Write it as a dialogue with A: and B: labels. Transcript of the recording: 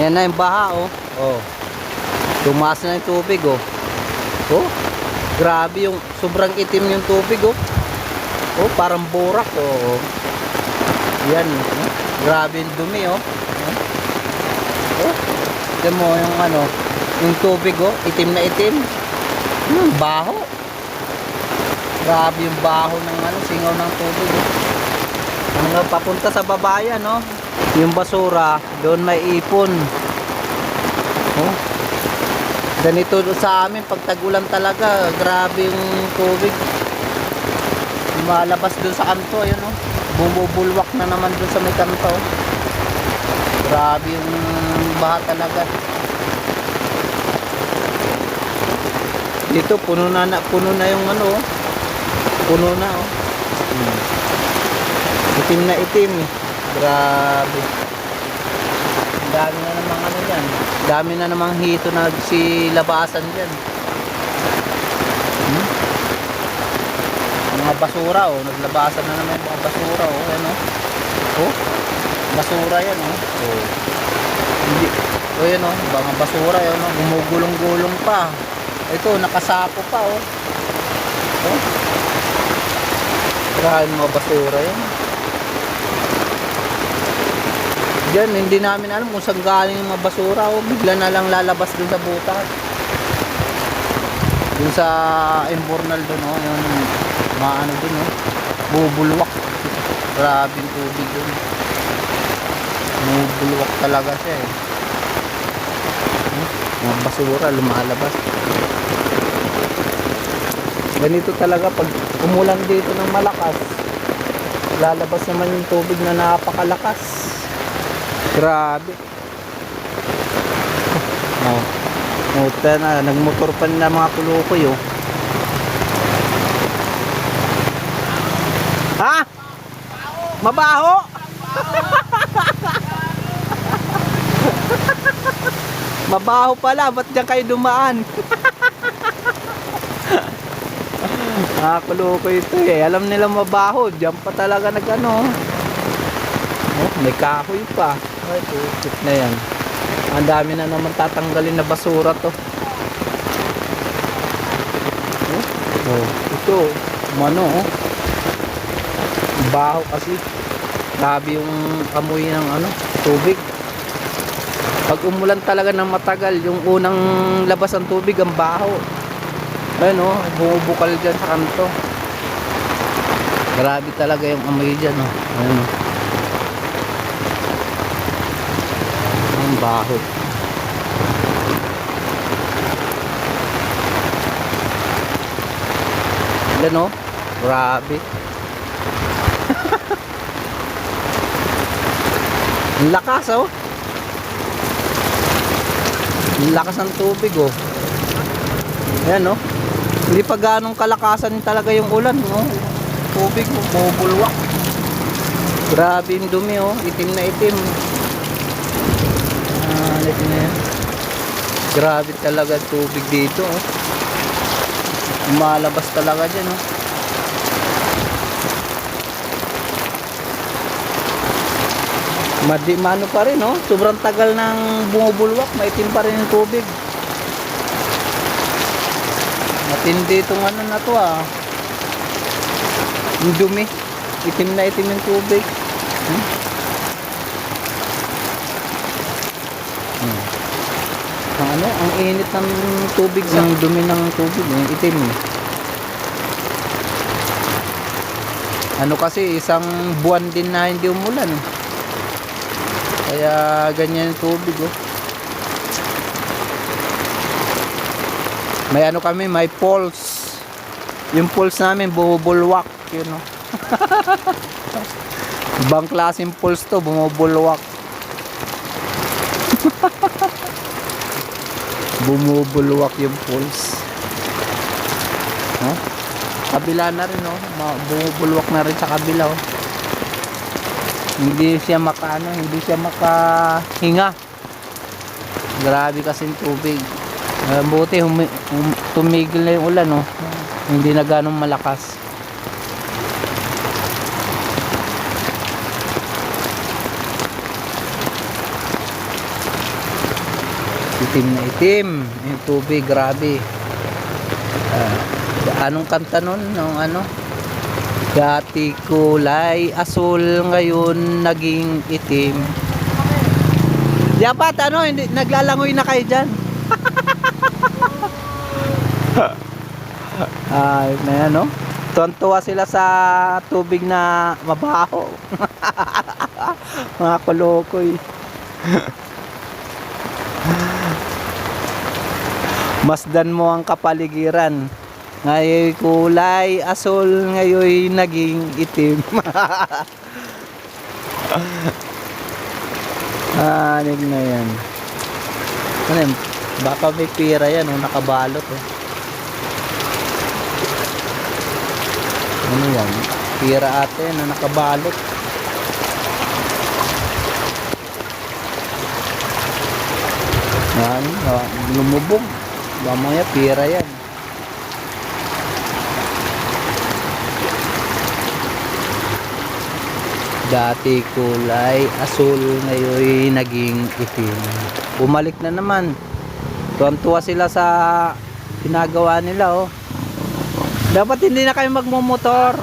A: Yan na yung baha, oh. Oh. Tumaas na yung tubig, oh. Oh. Grabe yung sobrang itim yung tubig, oh. Oh, parang burak, oh. Yan. oh. Grabe yung dumi, oh. Oh. Tignan mo yung ano, yung tubig, oh. Itim na itim. Hmm, baho. Grabe yung baho ng ano, singaw ng tubig, oh. Ano papunta sa babayan, no? Yung basura, doon may ipon. Oh. Ganito sa amin, pag tagulan talaga, grabe yung tubig. Lumalabas doon sa kanto, ayun, oh. Bumubulwak na naman doon sa may kanto. oh. Grabe yung baha talaga. Dito, puno na, na puno na yung ano, oh. Puno na, oh. Itim na itim. eh. Grabe. Dami na namang ano dyan. Dami na namang hito na si labasan dyan. Hmm? Mga basura oh. Naglabasan na naman yung mga basura oh. Ano? Oh. Basura yan oh. Oh. Hindi. Oh yan oh. Mga basura yan oh. Gumugulong-gulong pa. Ito nakasapo pa oh. Oh. Grabe mga basura yan. Diyan, hindi namin alam kung saan galing yung mga basura o bigla na lang lalabas dun sa butas. Dun sa Embornal dun, oh, yung maano dun, oh, bubulwak. Grabe yung tubig dun. Bubulwak talaga siya eh. Hmm, Mga basura lumalabas. Ganito talaga pag umulan dito ng malakas, lalabas naman yung tubig na napakalakas. Grabe. Oh. Muta na, nagmotor pa na mga kulukoy oh. Ha? Mabaho? Mabaho pala, ba't diyan kayo dumaan? Mga kulukoy ito eh, alam nila mabaho, diyan pa talaga nagano. Oh, may kahoy pa. Ay, tukit na yan. Ang dami na naman tatanggalin na basura to. Oh ito. Mano, oh. Baho kasi. Grabe yung amoy ng ano, tubig. Pag umulan talaga ng matagal, yung unang labas ng tubig, ang baho. Ayun oh, bumubukal dyan sa kanto. Grabe talaga yung amoy dyan oh. Ayun oh. Baho. Yan oh. Grabe. Ang lakas oh. Ang lakas ng tubig oh. Ayan oh. Hindi pa ganong kalakasan talaga yung ulan oh. Tubig bubulwak. Grabe yung dumi oh. Itim na itim. Itim na yan. Grabe talaga tubig dito oh. Lumalabas talaga dyan oh. Madi mano pa rin oh. Sobrang tagal ng bumubulwak, maitim pa rin yung tubig. Matindi itong ano na to ah. Yung dumi. Itim na itim yung tubig. Hmm? Hmm. Ang ano, ang init ng tubig, ng dumi ng tubig, yung itim. eh. Ano kasi, isang buwan din na hindi umulan. Kaya ganyan yung tubig oh. May ano kami, may pulse. Yung pulse namin bumubulwak, yun oh. Ibang klaseng pulse to, bumubulwak. bumubulwak yung pulse. Huh? Kabila na rin oh, bumubulwak na rin sa kabila oh hindi siya makaano, hindi siya makahinga. Grabe kasing tubig. Uh, buti hum, tumigil na yung ulan, oh. Hindi na ganong malakas. Itim na itim. Yung tubig, grabe. Ah, anong kanta nun? Nung ano? Dati kulay asul, ngayon naging itim. Dapat ano, hindi, naglalangoy na kayo dyan. Ay, na yan, no? Tuwan-tuwa sila sa tubig na mabaho. Mga kolokoy. Masdan mo ang kapaligiran. Ngayon kulay asul, ngayon naging itim. Anig na yan. Ano yan? Baka may pira yan, oh, nakabalot. Oh. Ano yan? Pira ate na nakabalot. Yan, ah, lumubog. Mamaya pira yan. Dati kulay asul, ngayon naging itim. Bumalik na naman. Tuwan-tuwa sila sa ginagawa nila oh. Dapat hindi na kayo magmumotor.